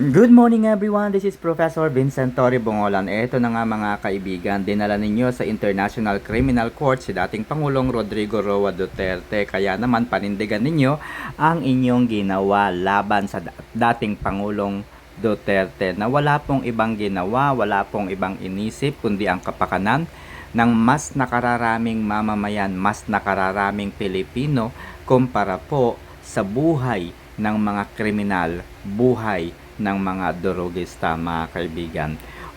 Good morning everyone, this is Professor Vincent Torre Bongolan. Ito na nga mga kaibigan, dinala ninyo sa International Criminal Court si dating Pangulong Rodrigo Roa Duterte. Kaya naman panindigan ninyo ang inyong ginawa laban sa da- dating Pangulong Duterte na wala pong ibang ginawa, wala pong ibang inisip kundi ang kapakanan ng mas nakararaming mamamayan, mas nakararaming Pilipino kumpara po sa buhay ng mga kriminal, buhay ng mga dorogista, mga kaibigan.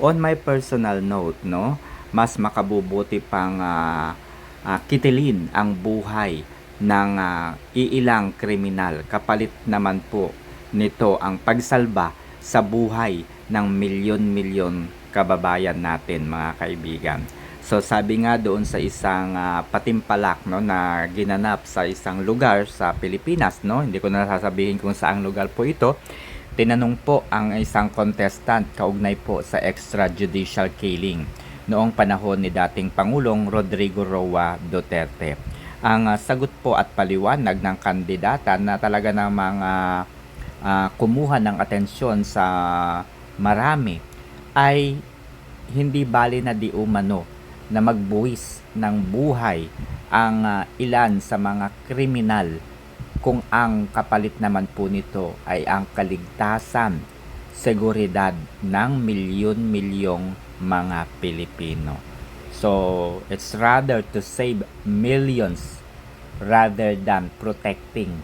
On my personal note, no, mas makabubuti pang ah, ah, kitilin ang buhay ng ah, iilang kriminal. Kapalit naman po nito ang pagsalba sa buhay ng milyon-milyon kababayan natin, mga kaibigan. So sabi nga doon sa isang ah, patimpalak no na ginanap sa isang lugar sa Pilipinas no, hindi ko na sasabihin kung saang lugar po ito. Tinanong po ang isang contestant kaugnay po sa extrajudicial killing noong panahon ni dating Pangulong Rodrigo Roa Duterte. Ang ah, sagot po at paliwanag ng kandidata na talaga namang ah, ah, kumuha ng atensyon sa marami ay hindi bali na di umano na magbuwis ng buhay ang ah, ilan sa mga kriminal kung ang kapalit naman po nito ay ang kaligtasan, seguridad ng milyon-milyong mga Pilipino. So, it's rather to save millions rather than protecting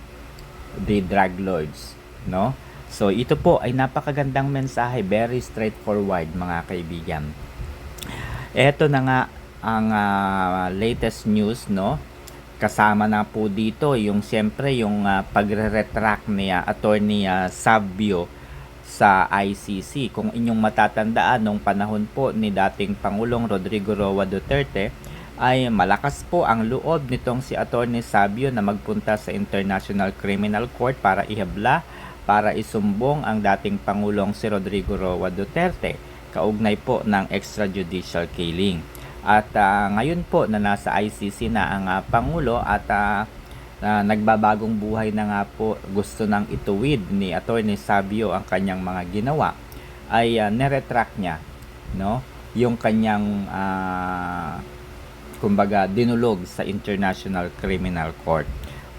the drug lords, no? So, ito po ay napakagandang mensahe, very straightforward mga kaibigan. Ito na nga ang ah, latest news, no? Kasama na po dito yung siyempre yung ah, pagre-retract ni ah, attorney ah, Sabio sa ICC. Kung inyong matatandaan nung panahon po ni dating Pangulong Rodrigo Roa Duterte ay malakas po ang loob nitong si Attorney Sabio na magpunta sa International Criminal Court para ihabla para isumbong ang dating Pangulong si Rodrigo Roa Duterte kaugnay po ng extrajudicial killing. At ah, ngayon po na nasa ICC na ang ah, Pangulo at ah, na nagbabagong buhay na nga po gusto nang ituwid ni Attorney Sabio ang kanyang mga ginawa ay uh, neretract niya no? Yung kanyang ah, kumbaga dinulog sa International Criminal Court.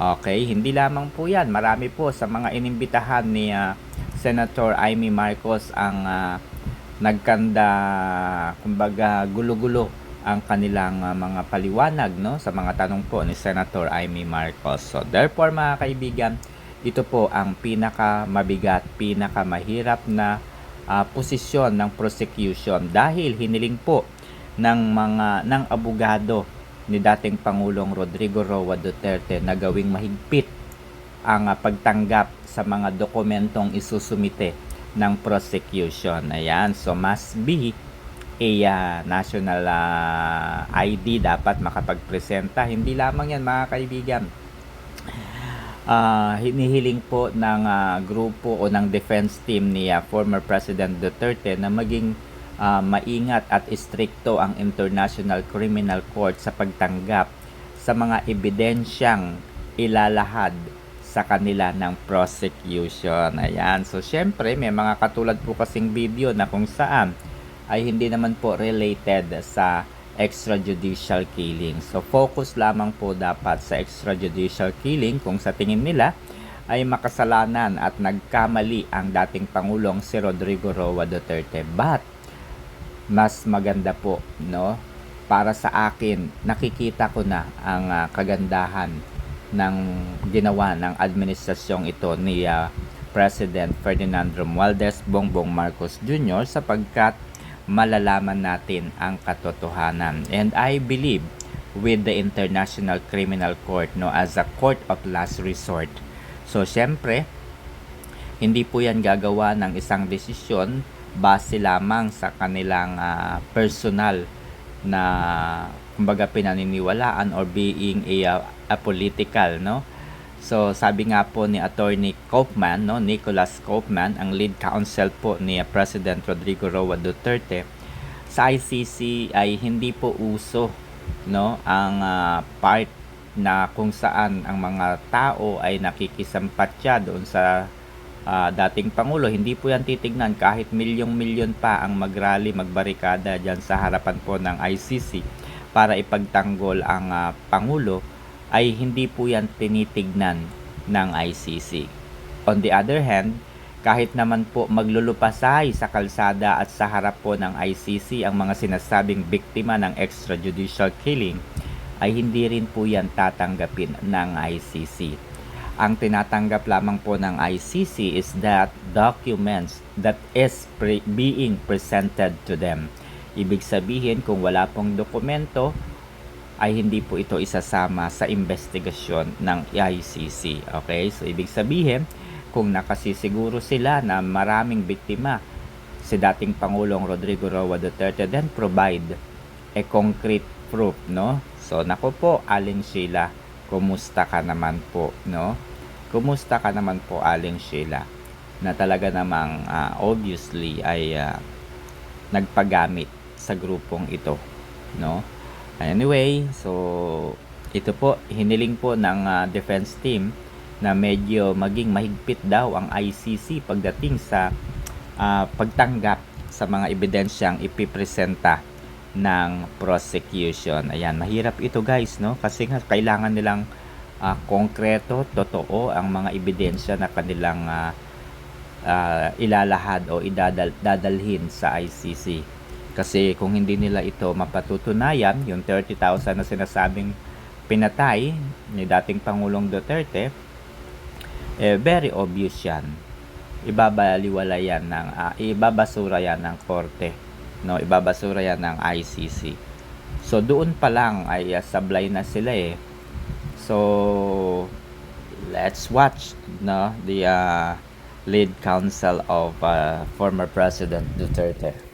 Okay, hindi lamang po 'yan, marami po sa mga inimbitahan ni ah, Senator Amy Marcos ang ah, nagkanda kumbaga gulo-gulo ang kanilang ah, mga paliwanag no sa mga tanong po ni Senator Amy Marcos. So therefore mga kaibigan, ito po ang pinaka mabigat, pinaka mahirap na ah, posisyon ng prosecution dahil hiniling po ng mga ng abogado ni dating Pangulong Rodrigo Roa Duterte na gawing mahigpit ang ah, pagtanggap sa mga dokumentong isusumite ng prosecution. Ayan, so must be a ah, national ah, ID dapat makapagpresenta. Hindi lamang yan mga kaibigan. Ah, hinihiling po ng ah, grupo o ng defense team ni ah, former President Duterte na maging ah, maingat at istrikto ang International Criminal Court sa pagtanggap sa mga ebidensyang ilalahad sa kanila ng prosecution. Ayan. So, syempre, may mga katulad po kasing video na kung saan ay hindi naman po related sa extrajudicial killing. So, focus lamang po dapat sa extrajudicial killing kung sa tingin nila ay makasalanan at nagkamali ang dating Pangulong si Rodrigo Roa Duterte. But, mas maganda po, no? Para sa akin, nakikita ko na ang ah, kagandahan ng ginawa ng administrasyong ito ni ah, President Ferdinand Romualdez Bongbong Marcos Jr. sapagkat malalaman natin ang katotohanan. And I believe with the International Criminal Court no as a court of last resort. So syempre, hindi po yan gagawa ng isang desisyon base lamang sa kanilang ah, personal na kumbaga pinaniniwalaan or being a, a political no so sabi nga po ni attorney Kaufman no Nicholas Kaufman ang lead counsel po ni President Rodrigo Roa Duterte sa ICC ay hindi po uso no ang ah, part na kung saan ang mga tao ay nakikisampatya doon sa ah, dating Pangulo, hindi po yan titignan. Kahit milyong-milyon pa ang magrally, magbarikada dyan sa harapan po ng ICC para ipagtanggol ang ah, Pangulo, ay hindi po yan tinitignan ng ICC. On the other hand, kahit naman po maglulupasay sa kalsada at sa harap po ng ICC ang mga sinasabing biktima ng extrajudicial killing, ay hindi rin po yan tatanggapin ng ICC. Ang tinatanggap lamang po ng ICC is that documents that is pre- being presented to them. Ibig sabihin kung wala pong dokumento, ay hindi po ito isasama sa investigasyon ng ICC. Okay? So, ibig sabihin, kung nakasisiguro sila na maraming biktima si dating Pangulong Rodrigo Roa Duterte, then provide a concrete proof, no? So, nako po, Aling Sheila, kumusta ka naman po, no? Kumusta ka naman po, Aling Sheila, na talaga namang ah, obviously ay ah, nagpagamit sa grupong ito, no? Anyway, so ito po hiniling po ng ah, defense team na medyo maging mahigpit daw ang ICC pagdating sa ah, pagtanggap sa mga ebidensyang ipipresenta ng prosecution. Ayan, mahirap ito guys, no? Kasi nga kailangan nilang ah, konkreto, totoo ang mga ebidensya na kanilang ah, ah, ilalahad o idadal dadalhin sa ICC. Kasi kung hindi nila ito mapatutunayan, yung 30,000 na sinasabing pinatay ni dating Pangulong Duterte, eh, very obvious yan. Ibabaliwala yan ng, ah, ibabasura yan ng korte. No, ibabasura yan ng ICC. So, doon pa lang ay ah, sablay na sila eh. So, let's watch no, the ah, lead counsel of ah, former President Duterte.